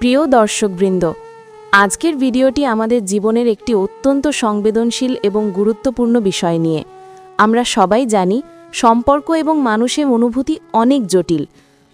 প্রিয় দর্শকবৃন্দ, আজকের ভিডিওটি আমাদের জীবনের একটি অত্যন্ত সংবেদনশীল এবং গুরুত্বপূর্ণ বিষয় নিয়ে। আমরা সবাই জানি, সম্পর্ক এবং মানুষের অনুভূতি অনেক জটিল।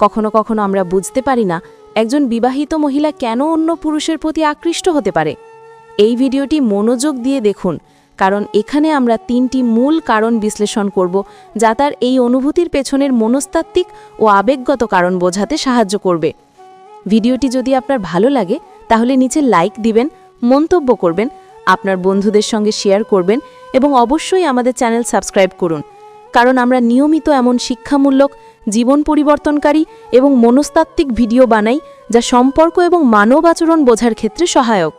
কখনো কখনো আমরা বুঝতে পারি না, একজন বিবাহিত মহিলা কেন অন্য পুরুষের প্রতি আকৃষ্ট হতে পারে। এই ভিডিওটি মনোযোগ দিয়ে দেখুন, কারণ এখানে আমরা তিনটি মূল কারণ বিশ্লেষণ করব, যা তার এই অনুভূতির পেছনের মনস্তাত্ত্বিক ও আবেগগত কারণ বোঝাতে সাহায্য করবে। ভিডিওটি যদি আপনার ভালো লাগে, তাহলে নিচে লাইক দিবেন, মন্তব্য করবেন, আপনার বন্ধুদের সঙ্গে শেয়ার করবেন এবং অবশ্যই আমাদের চ্যানেল সাবস্ক্রাইব করুন। কারণ আমরা নিয়মিত এমন শিক্ষামূলক, জীবন পরিবর্তনকারী এবং মনস্তাত্ত্বিক ভিডিও বানাই যা সম্পর্ক এবং মানব আচরণ বোঝার ক্ষেত্রে সহায়ক।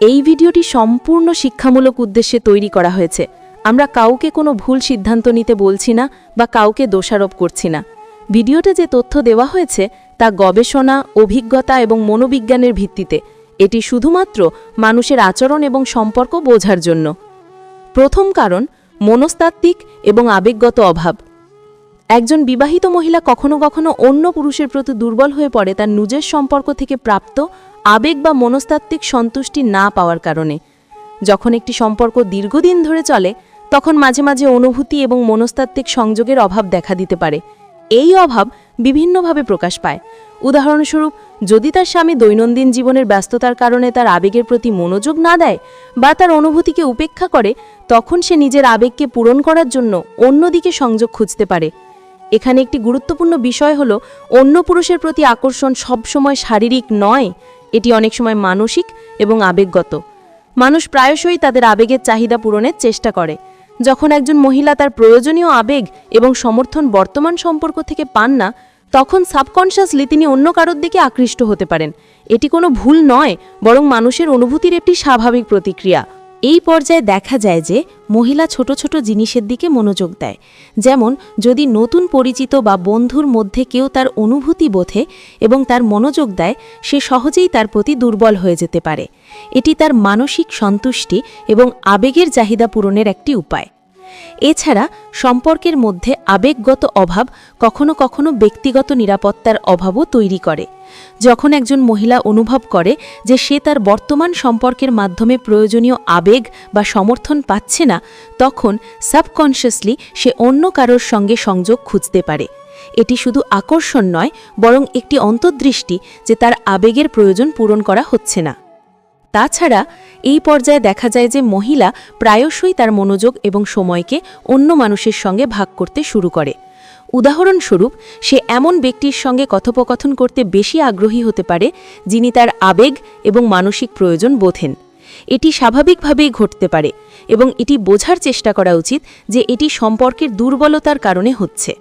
এই ভিডিওটি সম্পূর্ণ শিক্ষামূলক উদ্দেশ্যে তৈরি করা হয়েছে। আমরা কাউকে কোনো ভুল সিদ্ধান্ত নিতে বলছি না বা কাউকে দোষারোপ করছি না। ভিডিওতে যে তথ্য দেওয়া হয়েছে তা গবেষণা, অভিজ্ঞতা এবং মনোবিজ্ঞানের ভিত্তিতে। এটি শুধুমাত্র মানুষের আচরণ এবং সম্পর্ক বোঝার জন্য। প্রথম কারণ, মনস্তাত্ত্বিক এবং আবেগগত অভাব। একজন বিবাহিত মহিলা কখনো কখনো অন্য পুরুষের প্রতি দুর্বল হয়ে পড়ে তার নিজের সম্পর্ক থেকে প্রাপ্ত আবেগ বা মনস্তাত্ত্বিক সন্তুষ্টি না পাওয়ার কারণে। যখন একটি সম্পর্ক দীর্ঘদিন ধরে চলে, তখন মাঝে মাঝে অনুভূতি এবং মনস্তাত্ত্বিক সংযোগের অভাব দেখা দিতে পারে। এই অভাব বিভিন্নভাবে প্রকাশ পায়। উদাহরণস্বরূপ, যদি তার স্বামী দৈনন্দিন জীবনের ব্যস্ততার কারণে তার আবেগের প্রতি মনোযোগ না দেয় বা তার অনুভূতিকে উপেক্ষা করে, তখন সে নিজের আবেগকে পূরণ করার জন্য অন্যদিকে সংযোগ খুঁজতে পারে। এখানে একটি গুরুত্বপূর্ণ বিষয় হল, অন্য পুরুষের প্রতি আকর্ষণ সবসময় শারীরিক নয়, এটি অনেক সময় মানসিক এবং আবেগগত। মানুষ প্রায়শই তাদের আবেগের চাহিদা পূরণের চেষ্টা করে। যখন একজন মহিলা তার প্রয়োজনীয় আবেগ এবং সমর্থন বর্তমান সম্পর্ক থেকে পান না, তখন সাবকনশাসলি তিনি অন্য কারোর দিকে আকৃষ্ট হতে পারেন। এটি কোনো ভুল নয়, বরং মানুষের অনুভূতির একটি স্বাভাবিক প্রতিক্রিয়া। এই পর্যায়ে দেখা যায় যে মহিলা ছোট ছোট জিনিসের দিকে মনোযোগ দেয়। যেমন, যদি নতুন পরিচিত বা বন্ধুর মধ্যে কেউ তার অনুভূতি বোধে এবং তার মনোযোগ দেয়, সে সহজেই তার প্রতি দুর্বল হয়ে যেতে পারে। এটি তার মানসিক সন্তুষ্টি এবং আবেগের চাহিদা পূরণের একটি উপায়। এছাড়া সম্পর্কের মধ্যে আবেগগত অভাব কখনো কখনো ব্যক্তিগত নিরাপত্তার অভাবও তৈরি করে। যখন একজন মহিলা অনুভব করে যে সে তার বর্তমান সম্পর্কের মাধ্যমে প্রয়োজনীয় আবেগ বা সমর্থন পাচ্ছে না, তখন সাবকনশিয়াসলি সে অন্য কারোর সঙ্গে সংযোগ খুঁজতে পারে। এটি শুধু আকর্ষণ নয়, বরং একটি অন্তর্দৃষ্টি যে তার আবেগের প্রয়োজন পূরণ করা হচ্ছে না। তাছাড়া এই পর্যায়ে দেখা যায় যে মহিলা প্রায়শই তার মনোযোগ এবং সময়কে অন্য মানুষের সঙ্গে ভাগ করতে শুরু করে। উদাহরণস্বরূপ, সে এমন ব্যক্তির সঙ্গে কথোপকথন করতে বেশি আগ্রহী হতে পারে যিনি তার আবেগ এবং মানসিক প্রয়োজন বোধেন। এটি স্বাভাবিকভাবেই ঘটতে পারে এবং এটি বোঝার চেষ্টা করা উচিত যে এটি সম্পর্কের দুর্বলতার কারণে হচ্ছে।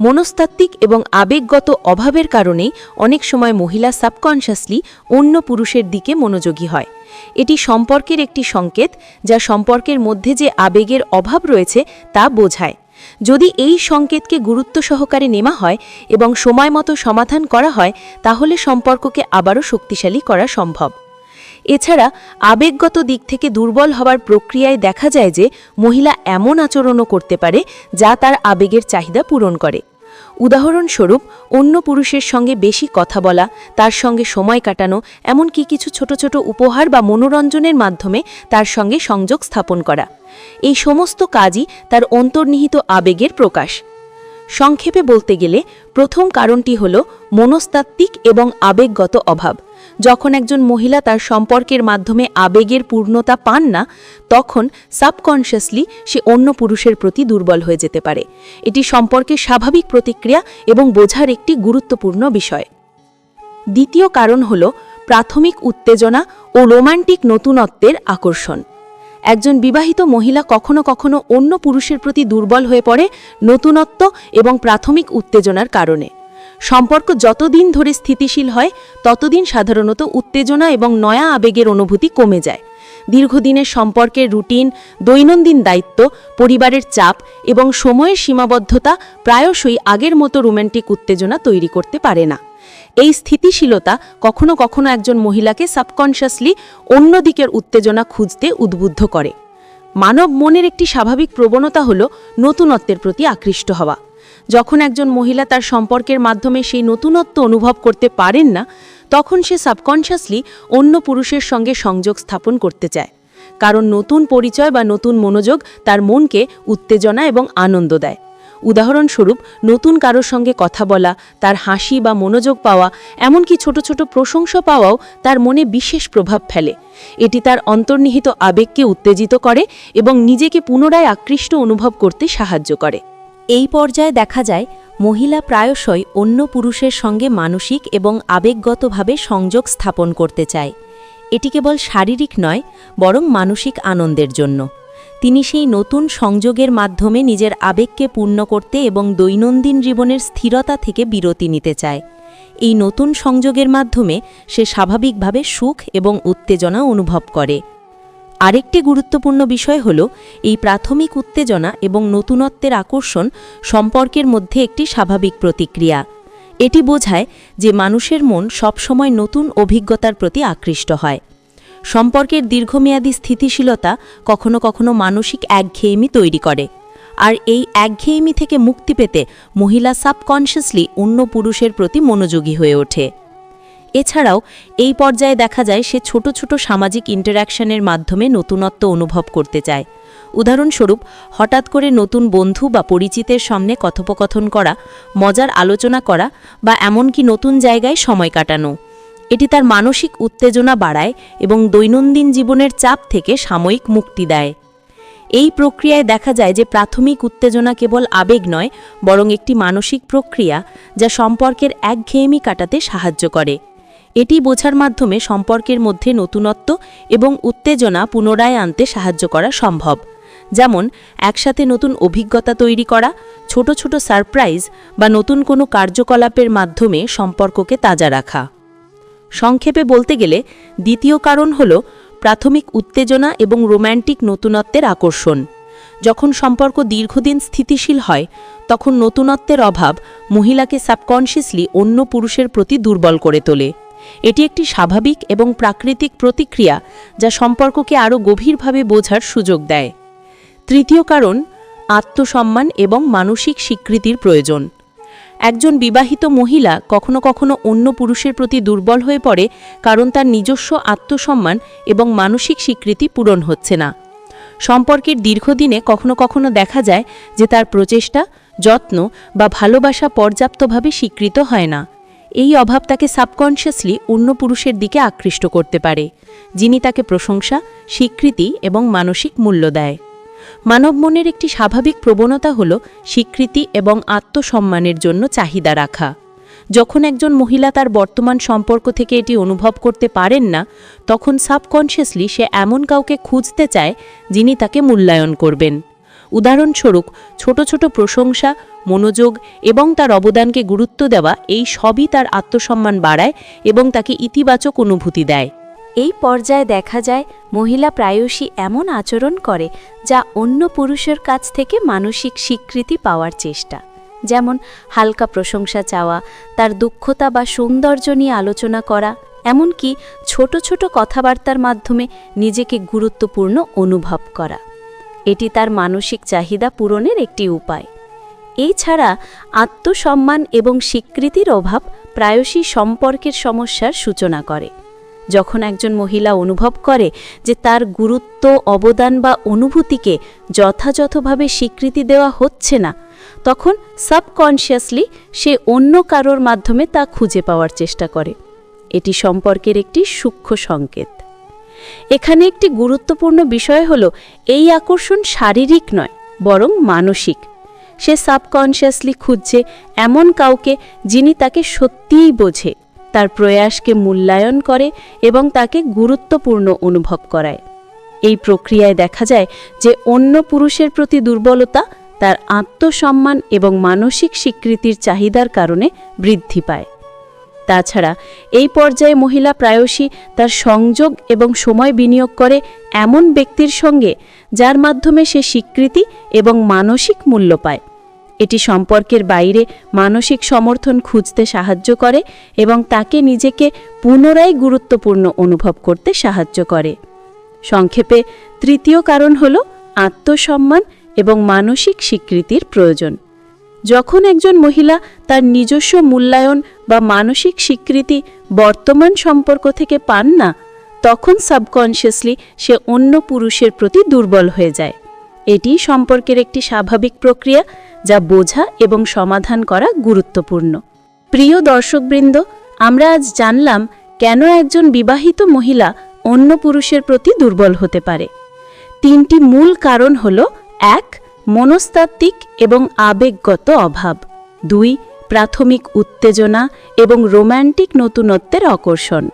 মনস্তাত্ত্বিক এবং আবেগগত অভাবের কারণেই অনেক সময় মহিলা সাবকনশাসলি অন্য পুরুষের দিকে মনোযোগী হয়। এটি সম্পর্কের একটি সংকেত যা সম্পর্কের মধ্যে যে আবেগের অভাব রয়েছে তা বোঝায়। যদি এই সংকেতকে গুরুত্ব সহকারে নেওয়া হয় এবং সময় মতো সমাধান করা হয়, তাহলে সম্পর্ককে আবারও শক্তিশালী করা সম্ভব। এছাড়া আবেগগত দিক থেকে দুর্বল হওয়ার প্রক্রিয়ায় দেখা যায় যে মহিলা এমন আচরণও করতে পারে যা তার আবেগের চাহিদা পূরণ করে। উদাহরণস্বরূপ, অন্য পুরুষের সঙ্গে বেশি কথা বলা, তার সঙ্গে সময় কাটানো, এমনকি কিছু ছোট ছোট উপহার বা মনোরঞ্জনের মাধ্যমে তার সঙ্গে সংযোগ স্থাপন করা। এই সমস্ত কাজই তার অন্তর্নিহিত আবেগের প্রকাশ। সংক্ষেপে বলতে গেলে, প্রথম কারণটি হল মনস্তাত্ত্বিক এবং আবেগগত অভাব। যখন একজন মহিলা তার সম্পর্কের মাধ্যমে আবেগের পূর্ণতা পান না, তখন সাবকনশিয়াসলি সে অন্য পুরুষের প্রতি দুর্বল হয়ে যেতে পারে। এটি সম্পর্কের স্বাভাবিক প্রতিক্রিয়া এবং বোঝার একটি গুরুত্বপূর্ণ বিষয়। দ্বিতীয় কারণ হল প্রাথমিক উত্তেজনা ও রোমান্টিক নতুনত্বের আকর্ষণ। একজন বিবাহিত মহিলা কখনো কখনো অন্য পুরুষের প্রতি দুর্বল হয়ে পড়ে নতুনত্ব এবং প্রাথমিক উত্তেজনার কারণে। সম্পর্ক যতদিন ধরে স্থিতিশীল হয়, ততদিন সাধারণত উত্তেজনা এবং নয়া আবেগের অনুভূতি কমে যায়। দীর্ঘদিনের সম্পর্কের রুটিন, দৈনন্দিন দায়িত্ব, পরিবারের চাপ এবং সময়ের সীমাবদ্ধতা প্রায়শই আগের মতো রোম্যান্টিক উত্তেজনা তৈরি করতে পারে না। এই স্থিতিশীলতা কখনো কখনো একজন মহিলাকে সাবকনশাসলি অন্য দিকের উত্তেজনা খুঁজতে উদ্বুদ্ধ করে। মানব মনের একটি স্বাভাবিক প্রবণতা হল নতুনত্বের প্রতি আকৃষ্ট হওয়া। যখন একজন মহিলা তার সম্পর্কের মাধ্যমে সেই নতুনত্ব অনুভব করতে পারেন না, তখন সে সাবকনশিয়াসলি অন্য পুরুষের সঙ্গে সংযোগ স্থাপন করতে চায়। কারণ নতুন পরিচয় বা নতুন মনোযোগ তার মনকে উত্তেজনা এবং আনন্দ দেয়। উদাহরণস্বরূপ, নতুন কারোর সঙ্গে কথা বলা, তার হাসি বা মনোযোগ পাওয়া, এমনকি ছোট ছোট প্রশংসা পাওয়াও তার মনে বিশেষ প্রভাব ফেলে। এটি তার অন্তর্নিহিত আবেগকে উত্তেজিত করে এবং নিজেকে পুনরায় আকৃষ্ট অনুভব করতে সাহায্য করে। এই পর্যায়ে দেখা যায়, মহিলা প্রায়শই অন্য পুরুষের সঙ্গে মানসিক এবং আবেগগতভাবে সংযোগ স্থাপন করতে চায়। এটি কেবল শারীরিক নয়, বরং মানসিক আনন্দের জন্য। তিনি সেই নতুন সংযোগের মাধ্যমে নিজের আবেগকে পূর্ণ করতে এবং দৈনন্দিন জীবনের স্থিরতা থেকে বিরতি নিতে চায়। এই নতুন সংযোগের মাধ্যমে সে স্বাভাবিকভাবে সুখ এবং উত্তেজনা অনুভব করে। আরেকটি গুরুত্বপূর্ণ বিষয় হল, এই প্রাথমিক উত্তেজনা এবং নতুনত্বের আকর্ষণ সম্পর্কের মধ্যে একটি স্বাভাবিক প্রতিক্রিয়া। এটি বোঝায় যে মানুষের মন সবসময় নতুন অভিজ্ঞতার প্রতি আকৃষ্ট হয়। সম্পর্কের দীর্ঘমেয়াদী স্থিতিশীলতা কখনো কখনো মানসিক একঘেয়েমি তৈরি করে। আর এই একঘেয়েমি থেকে মুক্তি পেতে মহিলা সাবকনশিয়াসলি অন্য পুরুষের প্রতি মনোযোগী হয়ে ওঠে। এছাড়াও, এই পর্যায়ে দেখা যায় সে ছোট ছোট সামাজিক ইন্টারাকশনের মাধ্যমে নতুনত্ব অনুভব করতে চায়। উদাহরণস্বরূপ, হঠাৎ করে নতুন বন্ধু বা পরিচিতের সামনে কথোপকথন করা, মজার আলোচনা করা বা এমনকি নতুন জায়গায় সময় কাটানো। এটি তার মানসিক উত্তেজনা বাড়ায় এবং দৈনন্দিন জীবনের চাপ থেকে সাময়িক মুক্তি দেয়। এই প্রক্রিয়ায় দেখা যায় যে প্রাথমিক উত্তেজনা কেবল আবেগ নয়, বরং একটি মানসিক প্রক্রিয়া যা সম্পর্কের একঘেয়েমি কাটাতে সাহায্য করে। এটি বোঝার মাধ্যমে সম্পর্কের মধ্যে নতুনত্ব এবং উত্তেজনা পুনরায় আনতে সাহায্য করা সম্ভব। যেমন, একসাথে নতুন অভিজ্ঞতা তৈরি করা, ছোট ছোট সারপ্রাইজ বা নতুন কোনো কার্যকলাপের মাধ্যমে সম্পর্ককে তাজা রাখা। সংক্ষেপে বলতে গেলে, দ্বিতীয় কারণ হল প্রাথমিক উত্তেজনা এবং রোম্যান্টিক নতুনত্বের আকর্ষণ। যখন সম্পর্ক দীর্ঘদিন স্থিতিশীল হয়, তখন নতুনত্বের অভাব মহিলাকে সাবকনশিয়াসলি অন্য পুরুষের প্রতি দুর্বল করে তোলে। এটি একটি স্বাভাবিক এবং প্রাকৃতিক প্রতিক্রিয়া যা সম্পর্ককে আরও গভীরভাবে বোঝার সুযোগ দেয়। তৃতীয় কারণ, আত্মসম্মান এবং মানসিক স্বীকৃতির প্রয়োজন। একজন বিবাহিত মহিলা কখনো কখনো অন্য পুরুষের প্রতি দুর্বল হয়ে পড়ে কারণ তার নিজস্ব আত্মসম্মান এবং মানসিক স্বীকৃতি পূরণ হচ্ছে না। সম্পর্কের দীর্ঘদিনে কখনো কখনো দেখা যায় যে তার প্রচেষ্টা, যত্ন বা ভালোবাসা পর্যাপ্তভাবে স্বীকৃত হয় না। এই অভাব তাকে সাবকনশিয়াসলি অন্য পুরুষের দিকে আকৃষ্ট করতে পারে, যিনি তাকে প্রশংসা, স্বীকৃতি এবং মানসিক মূল্য দেয়। মানব মনের একটি স্বাভাবিক প্রবণতা হল স্বীকৃতি এবং আত্মসম্মানের জন্য চাহিদা রাখা। যখন একজন মহিলা তার বর্তমান সম্পর্ক থেকে এটি অনুভব করতে পারেন না, তখন সাবকনশিয়াসলি সে এমন কাউকে খুঁজতে চায় যিনি তাকে মূল্যায়ন করবেন। উদাহরণস্বরূপ, ছোট ছোট প্রশংসা, মনোযোগ এবং তার অবদানকে গুরুত্ব দেওয়া এই সবই তার আত্মসম্মান বাড়ায় এবং তাকে ইতিবাচক অনুভূতি দেয়। এই পর্যায়ে দেখা যায়, মহিলা প্রায়শই এমন আচরণ করে যা অন্য পুরুষের কাছ থেকে মানসিক স্বীকৃতি পাওয়ার চেষ্টা। যেমন, হালকা প্রশংসা চাওয়া, তার দুঃখতা বা সৌন্দর্য নিয়ে আলোচনা করা, এমনকি ছোট ছোট কথাবার্তার মাধ্যমে নিজেকে গুরুত্বপূর্ণ অনুভব করা। এটি তার মানসিক চাহিদা পূরণের একটি উপায়। এছাড়া আত্মসম্মান এবং স্বীকৃতির অভাব প্রায়শই সম্পর্কের সমস্যার সূচনা করে। যখন একজন মহিলা অনুভব করে যে তার গুরুত্ব, অবদান বা অনুভূতিকে যথাযথভাবে স্বীকৃতি দেওয়া হচ্ছে না, তখন সাবকনশিয়াসলি সে অন্য কারোর মাধ্যমে তা খুঁজে পাওয়ার চেষ্টা করে। এটি সম্পর্কের একটি সূক্ষ্ম সংকেত। এখানে একটি গুরুত্বপূর্ণ বিষয় হল, এই আকর্ষণ শারীরিক নয়, বরং মানসিক। সে সাবকনশিয়াসলি খুঁজছে এমন কাউকে যিনি তাকে সত্যিই বোঝে, তার প্রয়াসকে মূল্যায়ন করে এবং তাকে গুরুত্বপূর্ণ অনুভব করায়। এই প্রক্রিয়ায় দেখা যায় যে অন্য পুরুষের প্রতি দুর্বলতা তার আত্মসম্মান এবং মানসিক স্বীকৃতির চাহিদার কারণে বৃদ্ধি পায়। তাছাড়া এই পর্যায়ে মহিলা প্রায়শই তার সংযোগ এবং সময় বিনিয়োগ করে এমন ব্যক্তির সঙ্গে যার মাধ্যমে সে স্বীকৃতি এবং মানসিক মূল্য পায়। এটি সম্পর্কের বাইরে মানসিক সমর্থন খুঁজতে সাহায্য করে এবং তাকে নিজেকে পুনরায় গুরুত্বপূর্ণ অনুভব করতে সাহায্য করে। সংক্ষেপে, তৃতীয় কারণ হল আত্মসম্মান এবং মানসিক স্বীকৃতির প্রয়োজন। যখন একজন মহিলা তার নিজস্ব মূল্যায়ন বা মানসিক স্বীকৃতি বর্তমান সম্পর্ক থেকে পান না, তখন সাবকনশিয়াসলি সে অন্য পুরুষের প্রতি দুর্বল হয়ে যায়। এটি সম্পর্কের একটি স্বাভাবিক প্রক্রিয়া যা বোঝা এবং সমাধান করা গুরুত্বপূর্ণ। প্রিয় দর্শকবৃন্দ, আমরা আজ জানলাম কেন একজন বিবাহিত মহিলা অন্য পুরুষের প্রতি দুর্বল হতে পারে। তিনটি মূল কারণ হল, এক মনস্তাত্ত্বিক এবং আবেগগত অভাব। দুই, প্রাথমিক উত্তেজনা এবং রোম্যান্টিক নতুনত্বের আকর্ষণ।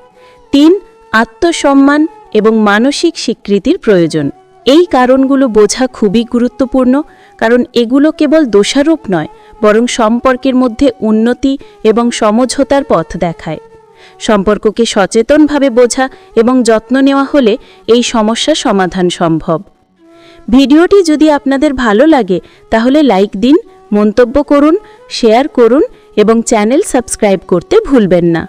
তিন, আত্মসম্মান এবং মানসিক স্বীকৃতির প্রয়োজন। এই কারণগুলো বোঝা খুবই গুরুত্বপূর্ণ, কারণ এগুলো কেবল দোষারোপ নয়, বরং সম্পর্কের মধ্যে উন্নতি এবং সমঝোতার পথ দেখায়। সম্পর্ককে সচেতনভাবে বোঝা এবং যত্ন নেওয়া হলে এই সমস্যা সমাধান সম্ভব। ভিডিওটি যদি আপনাদের ভালো লাগে, তাহলে লাইক দিন, মন্তব্য করুন, শেয়ার করুন এবং চ্যানেল সাবস্ক্রাইব করতে ভুলবেন না।